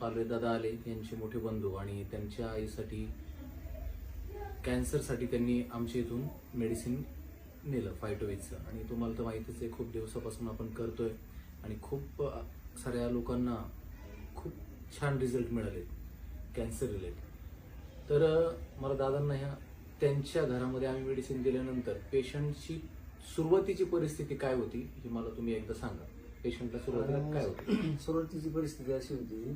दादा आले यांचे मोठे बंधू आणि त्यांच्या आईसाठी कॅन्सरसाठी त्यांनी आमच्या इथून मेडिसिन नेलं फायटोवेजचं आणि तुम्हाला तर माहितीच आहे खूप दिवसापासून आपण करतोय आणि खूप साऱ्या लोकांना खूप छान रिझल्ट मिळाले कॅन्सर रिलेटेड तर मला दादांना ह्या त्यांच्या घरामध्ये आम्ही मेडिसिन दिल्यानंतर पेशंटची सुरुवातीची परिस्थिती काय होती हे मला तुम्ही एकदा सांगा. पेशंटला सुरुवातीला काय होती? सुरुवातीची परिस्थिती अशी होती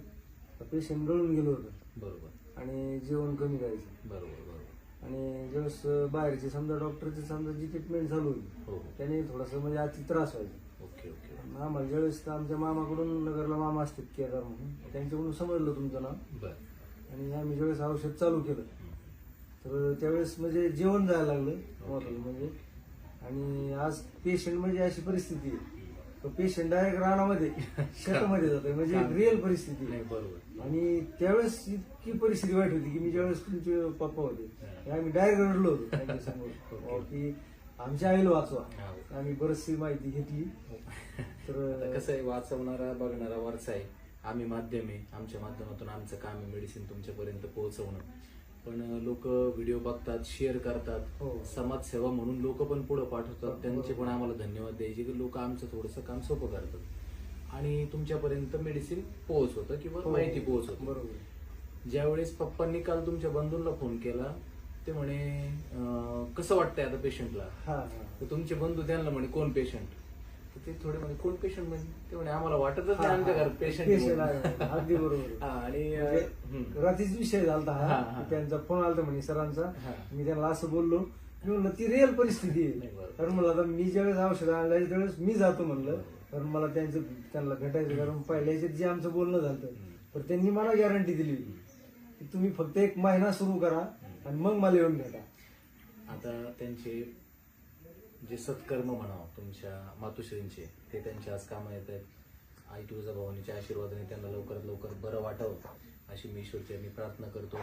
पेशंट गळून गेलो होतं. बरोबर. आणि जेवण कमी करायचं. बरोबर बरोबर. आणि ज्यावेळेस बाहेरची समजा डॉक्टरची समजा जी ट्रीटमेंट चालू होती हो त्याने थोडासा म्हणजे अति त्रास व्हायचा. Okay okay. आणि आम्हाला ज्यावेळेस तर आमच्या मामाकडून नगरला मामा असतात केदार म्हणून त्यांच्याकडून समजलं तुमचं नाव. बर. आणि आम्ही ज्यावेळेस औषध चालू केलं तर त्यावेळेस म्हणजे जेवण जायला लागलं महत्वाचं म्हणजे आणि आज पेशंट म्हणजे अशी परिस्थिती आहे. पेशंट डायरेक्ट रानामध्ये शेतामध्ये जातोय. म्हणजे रिअल परिस्थिती. नाही. बरोबर. आणि त्यावेळेस इतकी परिस्थिती वाईट होती की मी ज्यावेळेस तुमचे पप्पा होते आणि आम्ही डायरेक्ट रडलो होतो. त्यांच्यासमोर Okay. की आमच्या आईला वाचवा. हा. आम्ही बरीचशी माहिती घेतली. तर कसं आहे वाचवणारा बघणारा वरचा आहे. आम्ही माध्यम आहे. आमच्या माध्यमातून आमचं काम आहे मेडिसिन तुमच्यापर्यंत पोहोचवणं. पण लोक व्हिडिओ बघतात शेअर करतात. हो. समाजसेवा म्हणून लोक पण पुढे पाठवतात. त्यांचे पण आम्हाला धन्यवाद द्यायचे की लोक आमचं थोडंसं काम सोपं करतात. आणि तुमच्यापर्यंत मेडिसिन पोहोचवतं किंवा हो. माहिती पोहोचवतं. बरोबर. ज्यावेळेस पप्पांनी काल तुमच्या बंधूंना फोन केला ते म्हणे अं, कसं वाटतंय आता पेशंटला हा हा. तर तुमचे बंधू त्यांना म्हणे कोण पेशंट तर ते थोडे म्हणे कोण पेशंट म्हणजे ते म्हणे आम्हाला वाटतच नाही आमच्या. घरात पेशंट. अगदी बरोबर आणि म्हणजे. रात्रीच विषय झालता हा. त्यांचा फोन आलता म्हणे सरांचा. मी त्यांना असं बोललो मी म्हणलं ती रिअल परिस्थिती आहे. कारण मला आता मी ज्यावेळेस औषध आणलं त्यावेळेस मी जातो म्हणलं. कारण मला त्यांचं त्यांना भेटायचं कारण पहिल्या याच्यात जे आमचं बोलणं झालं. तर त्यांनी मला गॅरंटी दिली की तुम्ही फक्त एक महिना सुरू करा आणि मग मला येऊन भेटा आता त्यांचे जे सत्कर्म म्हणावं तुमच्या मातोश्रींचे ते त्यांच्या आज कामं येत आहेत. आई तुळजाभवानीच्या आशीर्वादाने त्यांना लवकरात लवकर बरं वाटावं अशी मी ईश्वरचरणी प्रार्थना करतो.